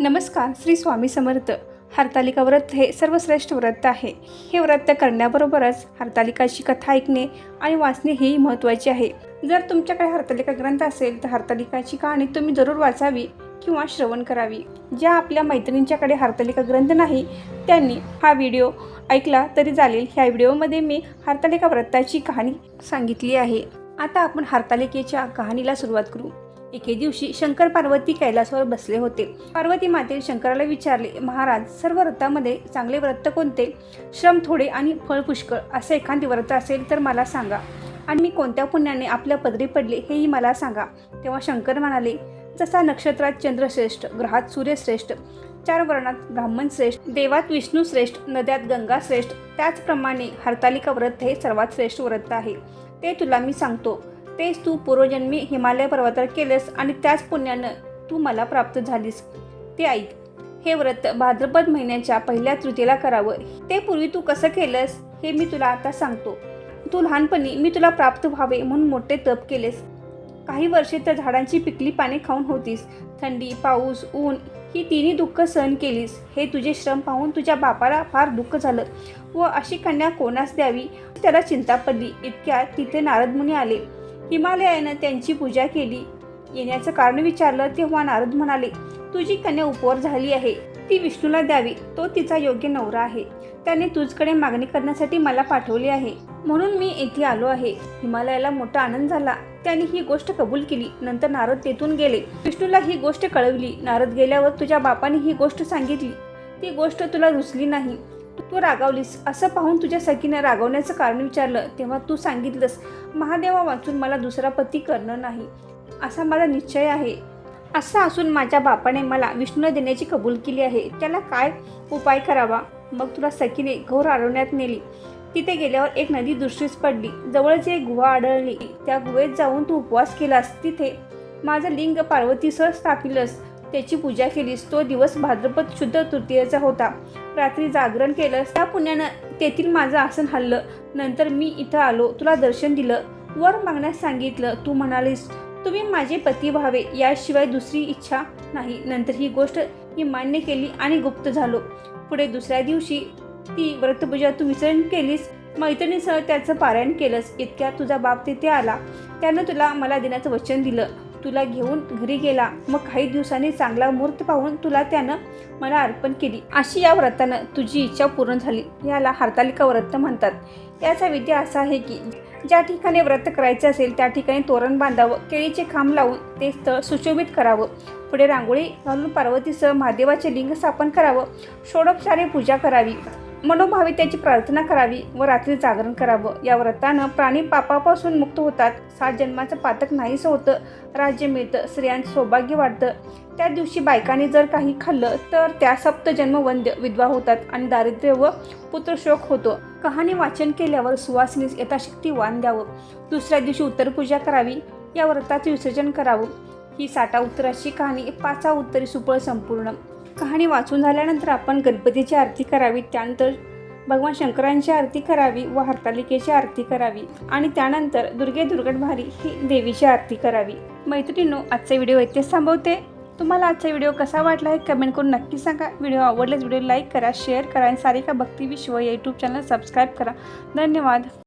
नमस्कार श्री स्वामी समर्थ. हरतालिका व्रत हे सर्वश्रेष्ठ व्रत आहे. हे व्रत करण्याबरोबरच हरतालिकाची कथा ऐकणे आणि वाचणे हेही महत्त्वाचे आहे. जर तुमच्याकडे हरतालिका ग्रंथ असेल तर हरतालिकाची कहाणी तुम्ही जरूर वाचावी किंवा श्रवण करावी. ज्या आपल्या मैत्रिणींच्याकडे हरतालिका ग्रंथ नाही त्यांनी हा व्हिडिओ ऐकला तरी चालेल. ह्या व्हिडिओमध्ये मी हरतालिका व्रताची कहाणी सांगितली आहे. आता आपण हरतालिकेच्या कहाणीला सुरुवात करू. एके दिवशी शंकर पार्वती कैलासवर बसले होते. पार्वती माते शंकराला विचारले महाराज सर्व व्रतामध्ये चांगले व्रत कोणते? श्रम थोडे आणि फळ पुष्कळ असे एखादे व्रत असेल तर मला सांगा. आणि मी कोणत्या पुण्याने आपल्या पदरी पडले हेही मला सांगा. तेव्हा शंकर म्हणाले जसा नक्षत्रात चंद्रश्रेष्ठ ग्रहात सूर्यश्रेष्ठ चार वर्णात ब्राह्मण श्रेष्ठ देवात विष्णू श्रेष्ठ नद्यात गंगा श्रेष्ठ त्याचप्रमाणे हरतालिका व्रत हे सर्वात श्रेष्ठ व्रत आहे. ते तुला मी सांगतो. तेच तू पूर्वजन्मी हिमालय पर्वतावर केलंस आणि त्याच पुण्यानं तू मला प्राप्त झालीस. ते ऐक हे व्रत भाद्रपद महिन्याच्या पहिल्या तृतीला करावं. ते पूर्वी तू कसं केलंस हे मी तुला आता सांगतो. तू लहानपणी मी तुला प्राप्त व्हावे म्हणून मोठे तप केलेस. काही वर्षे तर झाडांची पिकली पाने खाऊन होतीस. थंडी पाऊस ऊन ही तिन्ही दुःख सहन केलीस. हे तुझे श्रम पाहून तुझ्या बापाला फार दुःख झालं. व अशी कन्या कोणास द्यावी? त्याला चिंता पडली. इतक्या तिथे नारद मुनी आले. हिमालयानं त्यांची पूजा केली. येण्याचं कारण विचारलं तेव्हा नारद म्हणाले तुझी कन्या उपवर झाली आहे. ती विष्णूला द्यावी. तो तिचा योग्य नवरा आहे. त्याने तुझकडे मागणी करण्यासाठी मला पाठवली आहे. म्हणून मी येथे आलो आहे. हिमालयाला मोठा आनंद झाला. त्याने ही गोष्ट कबूल केली. नंतर नारद तेथून गेले. विष्णूला ही गोष्ट कळवली. नारद गेल्यावर तुझ्या बापाने ही गोष्ट सांगितली. ती गोष्ट तुला रुचली नाही. तू रागावलीस? असं पाहून तुझ्या सखीनं रागवण्याचं कारण विचारलं तेव्हा तू सांगितलंस महादेवा वाचून मला दुसरा पती करणं नाही. असा माझा निश्चय आहे. असं असून माझ्या बापाने मला विष्णू देण्याची कबूल केली आहे. त्याला काय उपाय करावा? मग तुला सखीने घोर अडवण्यात नेली. तिथे गेल्यावर एक नदी दृष्टीस पडली. जवळच एक गुहा आढळली. त्या गुहेत जाऊन तू उपवास केलास. तिथे माझं लिंग पार्वतीसह स्थापिलंस. त्याची पूजा केलीस तो दिवस भाद्रपद शुद्ध तृतीयेचा होता. रात्री जागरण केलंस त्या पुण्यानं तेथील माझं आसन हल्लं. नंतर मी इथं आलो तुला दर्शन दिलं. वर मागण्यास सांगितलं तू म्हणालीस तुम्ही माझे पती व्हावे याशिवाय दुसरी इच्छा नाही. नंतर ही गोष्ट मी मान्य केली आणि गुप्त झालो. पुढे दुसऱ्या दिवशी ती व्रतपूजा तू विसरण केलीस मैत्रिणीसह त्याचं पारायण केलंस. इतक्या तुझा बाप तिथे आला. त्यानं तुला मला देण्याचं वचन दिलं. तुला घेऊन घरी गेला. मग काही दिवसांनी चांगला मुहूर्त पाहून तुला त्यानं मला अर्पण केली. अशी या व्रतानं तुझी इच्छा पूर्ण झाली. याला हरतालिका व्रत म्हणतात. याचा विधी असा आहे की ज्या ठिकाणी व्रत करायचे असेल त्या ठिकाणी तोरण बांधावं केळीचे खांब लावून ते स्थळ सुशोभित करावं. पुढे रांगोळी घालून पार्वतीसह महादेवाचे लिंग स्थापन करावं. षोडोपचारे पूजा करावी. मनोभावे त्याची प्रार्थना करावी व रात्री जागरण करावं. या व्रतानं प्राणी पापापासून मुक्त होतात. सात जन्माचं पातक नाहीसं होतं. राज्य मिळतं. स्त्रियांचं सौभाग्य वाढतं. त्या दिवशी बायकांनी जर काही खाल्लं तर त्या सप्तजन्म वंद्य विधवा होतात आणि दारिद्र्य व पुत्रशोक होतो. कहाणी वाचन केल्यावर सुवासिनीस यथाशक्ती वाण द्यावं. दुसऱ्या दिवशी उत्तरपूजा करावी. या व्रताचं विसर्जन करावं. ही साठा उत्तराची कहाणी. पाचा उत्तरी सुपळ संपूर्ण. कहाणी वाचून झाल्यानंतर आपण गणपतीची आरती करावी त्यानंतर भगवान शंकरांची आरती करावी व हरतालिकेची आरती करावी आणि त्यानंतर दुर्गे दुर्गटभारी ही देवीची आरती करावी. मैत्रिणींनो आजचा व्हिडिओ इथेच थांबवते. तुम्हाला आजचा व्हिडिओ कसा वाटला आहे कमेंट करून नक्की सांगा. व्हिडिओ आवडल्यास व्हिडिओ लाईक करा शेअर करा आणि सारिका भक्ती विश्व यूट्यूब चॅनल सबस्क्राईब करा. धन्यवाद.